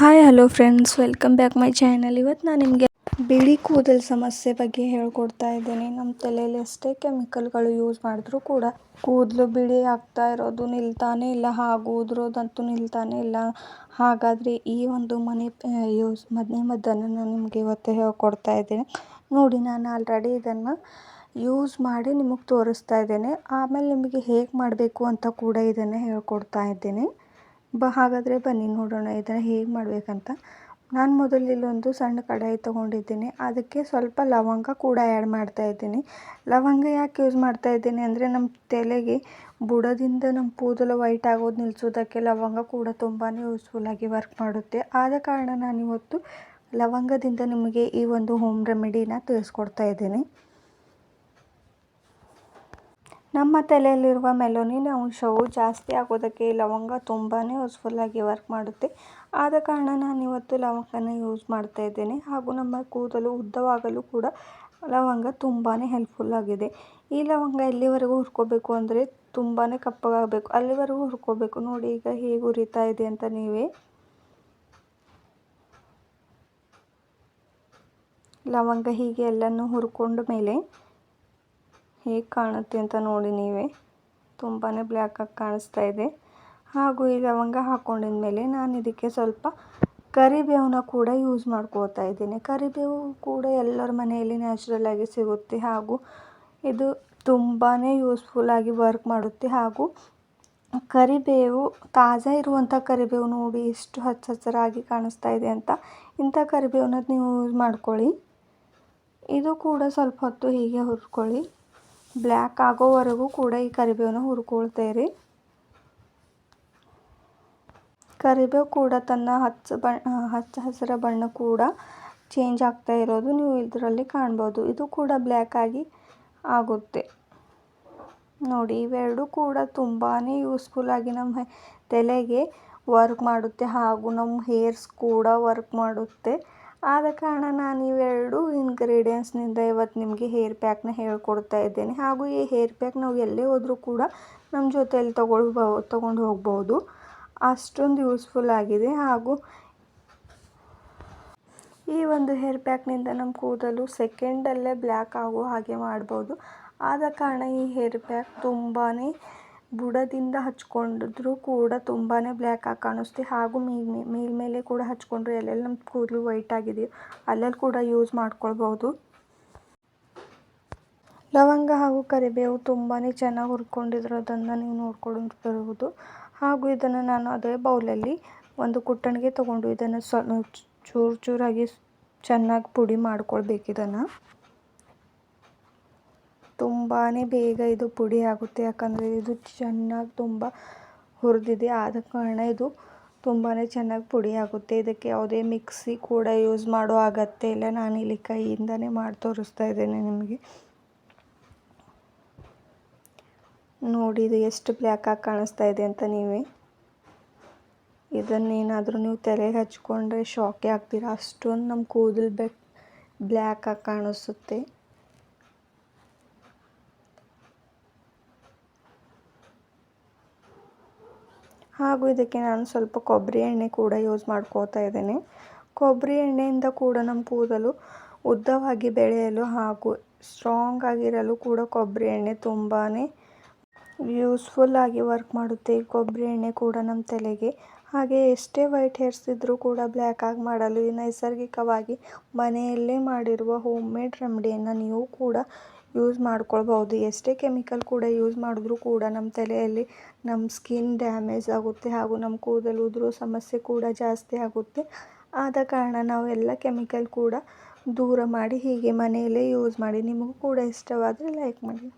Hi hello friends welcome back my channel ಇವತ್ತು ನಾನು ನಿಮಗೆ ಬಿಳಿ ಕೂದಲು ಸಮಸ್ಯೆ ಬಗ್ಗೆ ಹೇಳ್ಕೊಡ್ತಾ ಇದ್ದೀನಿ. ನಮ್ಮ ತಲೆಯಲ್ಲಿ ಎಷ್ಟೇ ಕೆಮಿಕಲ್ಗಳು ಯೂಸ್ ಮಾಡಿದ್ರೂ ಕೂಡ ಕೂದಲು ಬಿಳಿ ಆಗ್ತಾ ಇರೋದು ನಿಲ್ತಾನೆ ಇಲ್ಲ. ಹಾಗೂ ಉದುರೋದಂತೂ ನಿಲ್ತಾನೆ ಇಲ್ಲ. ಹಾಗಾದರೆ ಈ ಒಂದು ಮನೆ ಯೂಸ್ ಮನೆ ಮದ್ದನ್ನು ನಾನು ನಿಮಗೆ ಇವತ್ತು ಹೇಳ್ಕೊಡ್ತಾ ಇದ್ದೀನಿ. ನೋಡಿ, ನಾನು ಆಲ್ರೆಡಿ ಇದನ್ನು ಯೂಸ್ ಮಾಡಿ ನಿಮಗೆ ತೋರಿಸ್ತಾ ಇದ್ದೇನೆ. ಆಮೇಲೆ ನಿಮಗೆ ಹೇಗೆ ಮಾಡಬೇಕು ಅಂತ ಕೂಡ ಇದನ್ನು ಹೇಳ್ಕೊಡ್ತಾ ಇದ್ದೀನಿ. ಬ, ಹಾಗಾದರೆ ಬನ್ನಿ ನೋಡೋಣ ಇದನ್ನು ಹೇಗೆ ಮಾಡಬೇಕಂತ. ನಾನು ಮೊದಲು ಇಲ್ಲೊಂದು ಸಣ್ಣ ಕಡಾಯಿ ತೊಗೊಂಡಿದ್ದೀನಿ. ಅದಕ್ಕೆ ಸ್ವಲ್ಪ ಲವಂಗ ಕೂಡ ಆ್ಯಡ್ ಮಾಡ್ತಾ ಇದ್ದೀನಿ. ಲವಂಗ ಯಾಕೆ ಯೂಸ್ ಮಾಡ್ತಾ ಇದ್ದೀನಿ ಅಂದರೆ ನಮ್ಮ ತಲೆಗೆ ಬುಡದಿಂದ ನಮ್ಮ ಕೂದಲು ವೈಟ್ ಆಗೋದು ನಿಲ್ಲಿಸೋದಕ್ಕೆ ಲವಂಗ ಕೂಡ ತುಂಬಾ ಯೂಸ್ಫುಲ್ ಆಗಿ ವರ್ಕ್ ಮಾಡುತ್ತೆ. ಆದ ಕಾರಣ ನಾನಿವತ್ತು ಲವಂಗದಿಂದ ನಿಮಗೆ ಈ ಒಂದು ಹೋಮ್ ರೆಮಿಡಿನ ತಿಳಿಸ್ಕೊಡ್ತಾ ಇದ್ದೀನಿ. ನಮ್ಮ ತಲೆಯಲ್ಲಿರುವ ಮೆಲೋನಿನ್ ಅಂಶವು ಜಾಸ್ತಿ ಆಗೋದಕ್ಕೆ ಲವಂಗ ತುಂಬಾ ಯೂಸ್ಫುಲ್ಲಾಗಿ ವರ್ಕ್ ಮಾಡುತ್ತೆ. ಆದ ಕಾರಣ ನಾನು ಇವತ್ತು ಲವಂಗನ ಯೂಸ್ ಮಾಡ್ತಾ ಇದ್ದೇನೆ. ಹಾಗೂ ನಮ್ಮ ಕೂದಲು ಉದ್ದವಾಗಲು ಕೂಡ ಲವಂಗ ತುಂಬಾ ಹೆಲ್ಪ್ಫುಲ್ ಆಗಿದೆ. ಈ ಲವಂಗ ಎಲ್ಲಿವರೆಗೂ ಹುರ್ಕೋಬೇಕು ಅಂದರೆ ತುಂಬಾ ಕಪ್ಪಗಾಗಬೇಕು. ಅಲ್ಲಿವರೆಗೂ ಹುರ್ಕೋಬೇಕು. ನೋಡಿ ಈಗ ಹೇಗೆ ಉರಿತಾ ಇದೆ ಅಂತ ನೀವೇ. ಲವಂಗ ಹೀಗೆ ಎಲ್ಲನೂ ಹುರ್ಕೊಂಡ ಮೇಲೆ ಹೇಗೆ ಕಾಣುತ್ತೆ ಅಂತ ನೋಡಿ ನೀವೇ. ತುಂಬಾ ಬ್ಲ್ಯಾಕಾಗಿ ಕಾಣಿಸ್ತಾ ಇದೆ. ಹಾಗೂ ಈ ಲವಂಗ ಹಾಕ್ಕೊಂಡಿದ ಮೇಲೆ ನಾನು ಇದಕ್ಕೆ ಸ್ವಲ್ಪ ಕರಿಬೇವನ್ನ ಕೂಡ ಯೂಸ್ ಮಾಡ್ಕೋತಾ ಇದ್ದೀನಿ. ಕರಿಬೇವು ಕೂಡ ಎಲ್ಲರ ಮನೆಯಲ್ಲಿ ನ್ಯಾಚುರಲ್ ಆಗಿ ಸಿಗುತ್ತೆ ಹಾಗೂ ಇದು ತುಂಬಾ ಯೂಸ್ಫುಲ್ಲಾಗಿ ವರ್ಕ್ ಮಾಡುತ್ತೆ. ಹಾಗೂ ಕರಿಬೇವು, ತಾಜಾ ಇರುವಂಥ ಕರಿಬೇವು ನೋಡಿ ಎಷ್ಟು ಹಚ್ಚ ಹಚ್ಚರಾಗಿ ಕಾಣಿಸ್ತಾ ಇದೆ ಅಂತ ಇಂಥ ಕರಿಬೇವನ್ನ ನೀವು ಯೂಸ್ ಮಾಡ್ಕೊಳ್ಳಿ. ಇದು ಕೂಡ ಸ್ವಲ್ಪ ಹೊತ್ತು ಹೀಗೆ ಹುರ್ಕೊಳ್ಳಿ. ಬ್ಲ್ಯಾಕ್ ಆಗೋವರೆಗೂ ಕೂಡ ಈ ಕರಿಬೇವನ್ನ ಹುರ್ಕೊಳ್ತೇರಿ. ಕರಿಬೇವು ಕೂಡ ತನ್ನ ಹಚ್ಚ ಬಣ್ಣ ಹಚ್ಚ ಹಸಿರ ಬಣ್ಣ ಕೂಡ ಚೇಂಜ್ ಆಗ್ತಾ ಇರೋದು ನೀವು ಇದರಲ್ಲಿ ಕಾಣ್ಬೋದು. ಇದು ಕೂಡ ಬ್ಲ್ಯಾಕ್ ಆಗಿ ಆಗುತ್ತೆ. ನೋಡಿ, ಇವೆರಡು ಕೂಡ ತುಂಬಾ ಯೂಸ್ಫುಲ್ ಆಗಿ ನಮ್ಮ ತಲೆಗೆ ವರ್ಕ್ ಮಾಡುತ್ತೆ ಹಾಗೂ ನಮ್ಮ ಹೇರ್ಸ್ ಕೂಡ ವರ್ಕ್ ಮಾಡುತ್ತೆ. ಆದ ಕಾರಣ ನಾನು ಇವೆರಡು ಇಂಗ್ರೀಡಿಯೆಂಟ್ಸ್ನಿಂದ ಇವತ್ತು ನಿಮಗೆ ಹೇರ್ ಪ್ಯಾಕ್ನ ಹೇಳ್ಕೊಡ್ತಾ ಇದ್ದೇನೆ. ಹಾಗೂ ಈ ಹೇರ್ ಪ್ಯಾಕ್ ನಾವು ಎಲ್ಲೇ ಹೋದರೂ ಕೂಡ ನಮ್ಮ ಜೊತೆಯಲ್ಲಿ ತಗೊಳ್ಬೋ, ತೊಗೊಂಡು ಹೋಗ್ಬೋದು. ಅಷ್ಟೊಂದು ಯೂಸ್ಫುಲ್ ಆಗಿದೆ. ಹಾಗೂ ಈ ಒಂದು ಹೇರ್ ಪ್ಯಾಕ್ನಿಂದ ನಮ್ಮ ಕೂದಲು ಸೆಕೆಂಡಲ್ಲೇ ಬ್ಲ್ಯಾಕ್ ಆಗೋ ಹಾಗೆ ಮಾಡ್ಬೋದು. ಆದ ಕಾರಣ ಈ ಹೇರ್ ಪ್ಯಾಕ್ ತುಂಬಾ ಬುಡದಿಂದ ಹಚ್ಕೊಂಡಿದ್ರು ಕೂಡ ತುಂಬಾ ಬ್ಲ್ಯಾಕ್ ಆಗಿ ಕಾಣಿಸ್ತು. ಹಾಗೂ ಮೇಲ್ಮೇಲೆ ಕೂಡ ಹಚ್ಕೊಂಡ್ರೆ ಎಲ್ಲೆಲ್ಲಿ ನಮ್ಮ ಕೂದಲು ವೈಟ್ ಆಗಿದೆಯೋ ಅಲ್ಲೆಲ್ಲಿ ಕೂಡ ಯೂಸ್ ಮಾಡ್ಕೊಳ್ಬೋದು. ಲವಂಗ ಹಾಗೂ ಕರಿಬೇವು ತುಂಬಾ ಚೆನ್ನಾಗಿ ಹುರ್ಕೊಂಡಿರೋದನ್ನು ನೀವು ನೋಡ್ಕೊಂಡು ಬರುವುದು ಹಾಗೂ ಇದನ್ನು ನಾನು ಅದೇ ಬೌಲಲ್ಲಿ ಒಂದು ಕುಟ್ಟಣಿಗೆ ತೊಗೊಂಡು ಇದನ್ನು ಸ್ವ ಚೂರು, ಚೂರಾಗಿ ಚೆನ್ನಾಗಿ ಪುಡಿ ಮಾಡ್ಕೊಳ್ಬೇಕು ಇದನ್ನು. ತುಂಬಾ ಬೇಗ ಇದು ಪುಡಿ ಆಗುತ್ತೆ. ಯಾಕಂದರೆ ಇದು ಚೆನ್ನಾಗಿ ತುಂಬ ಹುರಿದಿದೆ. ಆದ ಕಾರಣ ಇದು ತುಂಬಾ ಚೆನ್ನಾಗಿ ಪುಡಿ ಆಗುತ್ತೆ. ಇದಕ್ಕೆ ಯಾವುದೇ ಮಿಕ್ಸಿ ಕೂಡ ಯೂಸ್ ಮಾಡೋ ಅಗತ್ಯ ಇಲ್ಲ. ನಾನು ಇಲ್ಲಿ ಕೈಯಿಂದನೇ ಮಾಡಿ ತೋರಿಸ್ತಾ ಇದ್ದೇನೆ ನಿಮಗೆ. ನೋಡಿ, ಇದು ಎಷ್ಟು ಬ್ಲ್ಯಾಕಾಗಿ ಕಾಣಿಸ್ತಾ ಇದೆ ಅಂತ ನೀವೇ. ಇದನ್ನೇನಾದರೂ ನೀವು ತಲೆಗೆ ಹಚ್ಕೊಂಡ್ರೆ ಶಾಕೇ ಆಗ್ತೀರ? ಅಷ್ಟೊಂದು ನಮ್ಮ ಕೂದಲು ಬೆಕ್ ಬ್ಲ್ಯಾಕಾಗಿ ಕಾಣಿಸುತ್ತೆ. ಹಾಗೂ ಇದಕ್ಕೆ ನಾನು ಸ್ವಲ್ಪ ಕೊಬ್ಬರಿ ಎಣ್ಣೆ ಕೂಡ ಯೂಸ್ ಮಾಡ್ಕೋತಾ ಇದ್ದೇನೆ. ಕೊಬ್ಬರಿ ಎಣ್ಣೆಯಿಂದ ಕೂಡ ನಮ್ಮ ಕೂದಲು ಉದ್ದವಾಗಿ ಬೆಳೆಯಲು ಹಾಗೂ ಸ್ಟ್ರಾಂಗ್ ಆಗಿರಲು ಕೂಡ ಕೊಬ್ಬರಿ ಎಣ್ಣೆ ತುಂಬಾ ಯೂಸ್ಫುಲ್ ಆಗಿ ವರ್ಕ್ ಮಾಡುತ್ತೆ. ಈ ಕೊಬ್ಬರಿ ಎಣ್ಣೆ ಕೂಡ ನಮ್ಮ ತಲೆಗೆ ಹಾಗೆ ಎಷ್ಟೇ ವೈಟ್ ಹೇರ್ಸ್ ಇದ್ದರೂ ಕೂಡ ಬ್ಲ್ಯಾಕ್ ಆಗಿ ಮಾಡಲು ನೈಸರ್ಗಿಕವಾಗಿ ಮನೆಯಲ್ಲೇ ಮಾಡಿರುವ ಹೋಮ್ ಮೇಡ್ ರೆಮಿಡಿಯನ್ನು ನೀವು ಕೂಡ ಯೂಸ್ ಮಾಡ್ಕೊಳ್ಬೋದು ಎಷ್ಟೇ ಕೆಮಿಕಲ್ ಕೂಡ ಯೂಸ್ ಮಾಡಿದ್ರೂ ಕೂಡ ನಮ್ಮ ತಲೆಯಲ್ಲಿ ನಮ್ಮ ಸ್ಕಿನ್ ಡ್ಯಾಮೇಜ್ ಆಗುತ್ತೆ ಹಾಗೂ ನಮ್ಮ ಕೂದಲು ಉದುರೋ ಸಮಸ್ಯೆ ಕೂಡ ಜಾಸ್ತಿ ಆಗುತ್ತೆ. ಆದ ಕಾರಣ ನಾವು ಎಲ್ಲ ಕೆಮಿಕಲ್ ಕೂಡ ದೂರ ಮಾಡಿ ಹೀಗೆ ಮನೆಯಲ್ಲೇ ಯೂಸ್ ಮಾಡಿ. ನಿಮಗೂ ಕೂಡ ಇಷ್ಟವಾದರೆ ಲೈಕ್ ಮಾಡಿ.